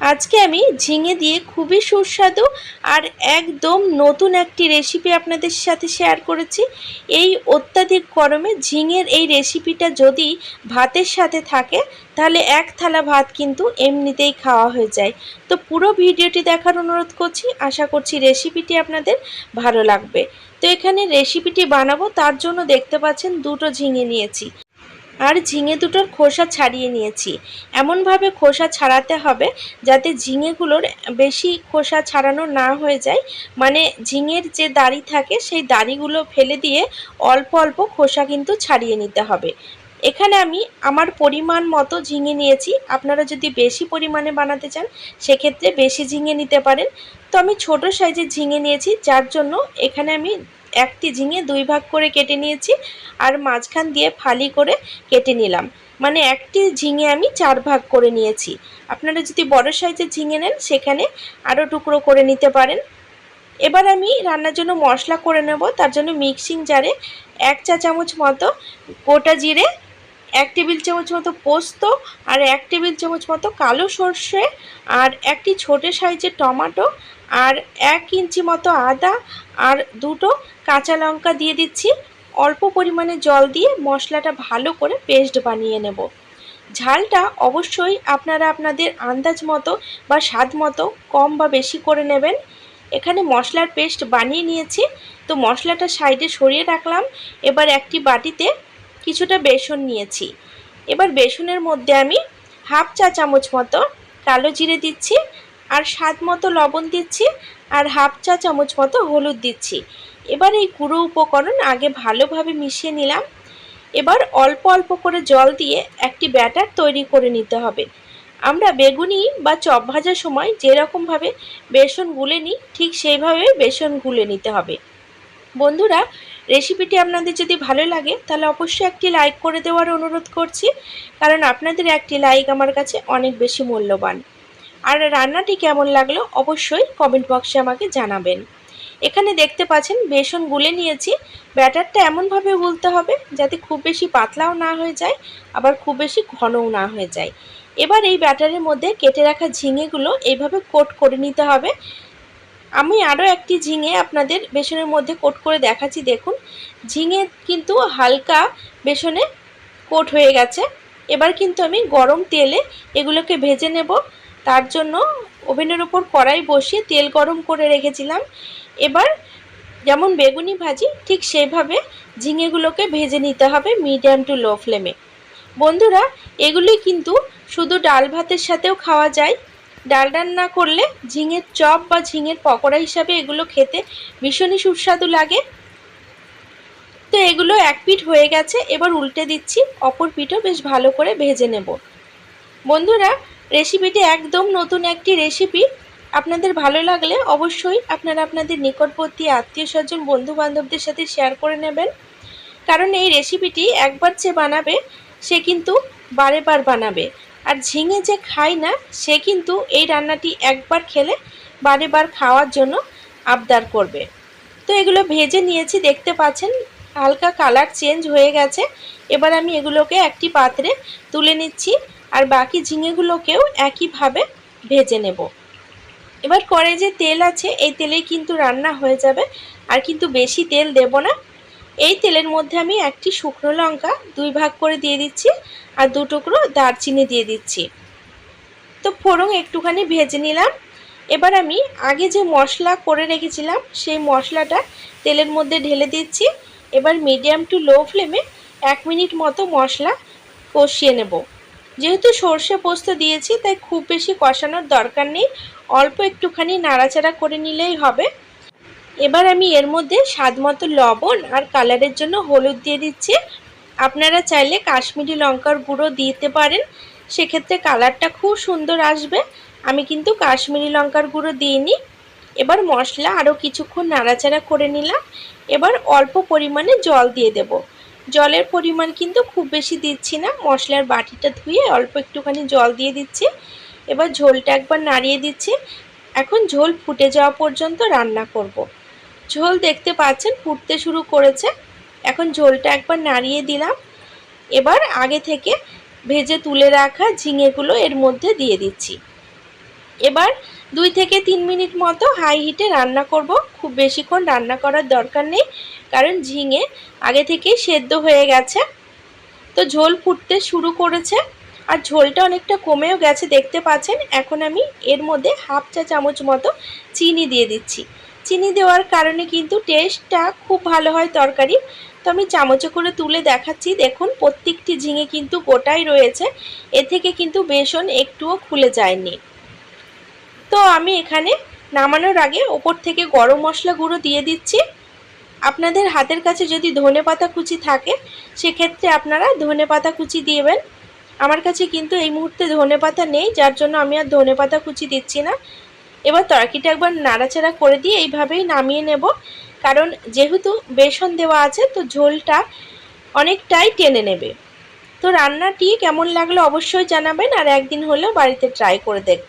আজকে আমি ঝিঙে দিয়ে খুবই সুস্বাদু আর একদম নতুন একটি রেসিপি আপনাদের সাথে শেয়ার করেছি। এই অত্যাধিক গরমে ঝিঙের এই রেসিপিটা যদি ভাতের সাথে থাকে, তাহলে এক থালা ভাত কিন্তু এমনিতেই খাওয়া হয়ে যায়। তো পুরো ভিডিওটি দেখার অনুরোধ করছি, আশা করছি রেসিপিটি আপনাদের ভালো লাগবে। তো এখানে রেসিপিটি বানাবো, তার জন্য দেখতে পাচ্ছেন দুটো ঝিঙে নিয়েছি। আর ঝিঙে দুটোর খোসা ছাড়িয়ে নিয়েছি। এমনভাবে খোসা ছাড়াতে হবে যাতে ঝিঙেগুলোর বেশি খোসা ছাড়ানো না হয়ে যায়। মানে ঝিঙের যে দাড়ি থাকে, সেই দাড়িগুলো ফেলে দিয়ে অল্প অল্প খোসা কিন্তু ছাড়িয়ে নিতে হবে। এখানে আমি আমার পরিমাণ মতো ঝিঙে নিয়েছি। আপনারা যদি বেশি পরিমাণে বানাতে চান, সেক্ষেত্রে বেশি ঝিঙে নিতে পারেন। তো আমি ছোট সাইজের ঝিঙে নিয়েছি, যার জন্য এখানে আমি একটি ঝিঙে দুই ভাগ করে কেটে নিয়েছি আর মাঝখান দিয়ে ফালি করে কেটে নিলাম। মানে একটি ঝিঙে আমি চার ভাগ করে নিয়েছি। আপনারা যদি বড় সাইজের ঝিঙে নেন, সেখানে আরও টুকরো করে নিতে পারেন। এবার আমি রান্নার জন্য মশলা করে নেব। তার জন্য মিক্সিং জারে এক চা চামচ মতো গোটা জিরে, এক টেবিল চামচ মতো পোস্ত আর এক টেবিল চামচ মতো কালো সর্ষে আর একটি ছোটো সাইজের টমাটো আর এক ইঞ্চি মতো আদা আর দুটো কাঁচা লঙ্কা দিয়ে দিচ্ছি। অল্প পরিমাণে জল দিয়ে মশলাটা ভালো করে পেস্ট বানিয়ে নেব। ঝালটা অবশ্যই আপনারা আপনাদের আন্দাজ মতো বা স্বাদ মতো কম বা বেশি করে নেবেন। এখানে মশলার পেস্ট বানিয়ে নিয়েছি। তো মশলাটা সাইডে সরিয়ে রাখলাম। এবার একটি বাটিতে কিছুটা বেসন নিয়েছি। এবার বেসনের মধ্যে আমি হাফ চা চামচ মতো কালো জিরে দিচ্ছি। আর স্বাদ মতো লবণ দিচ্ছি আর হাফ চা চামচ মতো হলুদ দিচ্ছি। এবার এই গুঁড়ো উপকরণ আগে ভালোভাবে মিশিয়ে নিলাম। এবার অল্প অল্প করে জল দিয়ে একটি ব্যাটার তৈরি করে নিতে হবে। আমরা বেগুনি বা চপ ভাজার সময় যেরকমভাবে বেসন গুলে নিই, ঠিক সেইভাবে বেসন গুলে নিতে হবে। বন্ধুরা, রেসিপিটি আপনাদের যদি ভালো লাগে, তাহলে অবশ্যই একটি লাইক করে দেওয়ার অনুরোধ করছি। কারণ আপনাদের একটি লাইক আমার কাছে অনেক বেশি মূল্যবান। আর রান্নাটি কেমন লাগল অবশ্যই কমেন্ট বক্সে আমাকে জানাবেন। এখানে দেখতে পাচ্ছেন, বেসন গুলে নিয়েছি। ব্যাটারটা এমনভাবে গুলতে হবে যাতে খুব বেশি পাতলাও না হয়ে যায়, আবার খুব বেশি ঘনও না হয়ে যায়। এবার এই ব্যাটারের মধ্যে কেটে রাখা ঝিঙেগুলো এইভাবে কোট করে নিতে হবে। আমি আরও একটি ঝিঙে আপনাদের বেসনের মধ্যে কোট করে দেখাচ্ছি, দেখুন। ঝিঙে কিন্তু হালকা বেসনে কোট হয়ে গেছে। এবার কিন্তু আমি গরম তেলে এগুলোকে ভেজে নেব। তার জন্য ওভেনের ওপর কড়াই বসিয়ে তেল গরম করে রেখেছিলাম। এবার যেমন বেগুনি ভাজি, ঠিক সেইভাবে ঝিঙেগুলোকে ভেজে নিতে হবে মিডিয়াম টু লো ফ্লেমে। বন্ধুরা, এগুলি কিন্তু শুধু ডাল ভাতের সাথেও খাওয়া যায়। ডাল রান্না করলে ঝিঙের চপ বা ঝিঙের পকোড়া হিসাবে এগুলো খেতে ভীষণই সুস্বাদু লাগে। তো এগুলো এক পিঠ হয়ে গেছে, এবার উল্টে দিচ্ছি, অপর পিঠও বেশ ভালো করে ভেজে নেব। বন্ধুরা রেসিপিটি একদম নতুন একটি রেসিপি। আপনাদের ভালো লাগলে অবশ্যই আপনারা আপনাদের নিকটবর্তী আত্মীয় স্বজন বন্ধু বান্ধবদের সাথে শেয়ার করে নেবেন। কারণ এই রেসিপিটি একবার যে বানাবে, সে কিন্তু বারে বার বানাবে। আর ঝিঙে যে খায় না, সে কিন্তু এই রান্নাটি একবার খেলে বারে বার খাওয়ার জন্য আবদার করবে। তো এগুলো ভেজে নিয়েছি, দেখতে পাচ্ছেন, হালকা কালার চেঞ্জ হয়ে গেছে। এবার আমি এগুলোকে একটি পাত্রে তুলে নিচ্ছি। আর বাকি ঝিঙেগুলোকেও একইভাবে ভেজে নেব। এবার করে যে তেল আছে, এই তেলেই কিন্তু রান্না হয়ে যাবে। আর কিন্তু বেশি তেল দেব না। এই তেলের মধ্যে আমি একটি শুকনো লঙ্কা দুই ভাগ করে দিয়ে দিচ্ছি আর দু টুকরো দারচিনি দিয়ে দিচ্ছি। তো ফোড়ন একটুখানি ভেজে নিলাম। এবার আমি আগে যে মশলা করে রেখেছিলাম, সেই মশলাটা তেলের মধ্যে ঢেলে দিচ্ছি। এবার মিডিয়াম টু লো ফ্লেমে এক মিনিট মতো মশলা কষিয়ে নেব। যেহেতু সর্ষে পোস্ত দিয়েছি, তাই খুব বেশি কষানোর দরকার নেই। অল্প একটুখানি নাড়াচাড়া করে নিলেই হবে। এবার আমি এর মধ্যে স্বাদ মতো লবণ আর কালারের জন্য হলুদ দিয়ে দিচ্ছি। আপনারা চাইলে কাশ্মীরি লঙ্কার গুঁড়ো দিতে পারেন। সেক্ষেত্রে কালারটা খুব সুন্দর আসবে। আমি কিন্তু কাশ্মীরি লঙ্কার গুঁড়ো দিইনি। এবার মশলা আরও কিছুক্ষণ নাড়াচাড়া করে নিলাম। এবার অল্প পরিমাণে জল দিয়ে দেব। জলের পরিমাণ কিন্তু খুব বেশি দিচ্ছি না। মশলার বাটিটা ধুয়ে অল্প একটুখানি জল দিয়ে দিচ্ছি। এবার ঝোলটা একবার নাড়িয়ে দিচ্ছি। এখন ঝোল ফুটে যাওয়া পর্যন্ত রান্না করব। ঝোল দেখতে পাচ্ছেন ফুটতে শুরু করেছে। এখন ঝোলটা একবার নাড়িয়ে দিলাম। এবার আগে থেকে ভেজে তুলে রাখা ঝিঙেগুলো এর মধ্যে দিয়ে দিচ্ছি। এবার দুই থেকে তিন মিনিট মতো হাই হিটে রান্না করব। খুব বেশিক্ষণ রান্না করার দরকার নেই, কারণ ঝিঙে আগে থেকেই সেদ্ধ হয়ে গেছে। তো ঝোল ফুটতে শুরু করেছে, আর ঝোলটা অনেকটা কমেও গেছে, দেখতে পাচ্ছেন। এখন আমি এর মধ্যে হাফ চা চামচ মতো চিনি দিয়ে দিচ্ছি। চিনি দেওয়ার কারণে কিন্তু টেস্টটা খুব ভালো হয় তরকারি। তো আমি চামচে করে তুলে দেখাচ্ছি। দেখুন, প্রত্যেকটি ঝিঙে কিন্তু গোটাই রয়েছে। এ থেকে কিন্তু বেসন একটুও খুলে যায়নি। তো আমি এখানে নামানোর আগে ওপর থেকে গরম মশলা গুঁড়ো দিয়ে দিচ্ছি। আপনাদের হাতের কাছে যদি ধনে পাতা কুচি থাকে, সেক্ষেত্রে আপনারা ধনে পাতা কুচি দিবেন। আমার কাছে কিন্তু এই মুহূর্তে ধনে পাতা নেই, যার জন্য আমি আর ধনে পাতা কুচি দিচ্ছি না। এবার তরকিটা একবার নাড়াচাড়া করে দিয়ে এইভাবেই নামিয়ে নেব। কারণ যেহেতু বেসন দেওয়া আছে, তো ঝোলটা অনেকটাই টেনে নেবে। তো রান্নাটি কেমন লাগল অবশ্যই জানাবেন, আর একদিন হলেও বাড়িতে ট্রাই করে দেখবেন।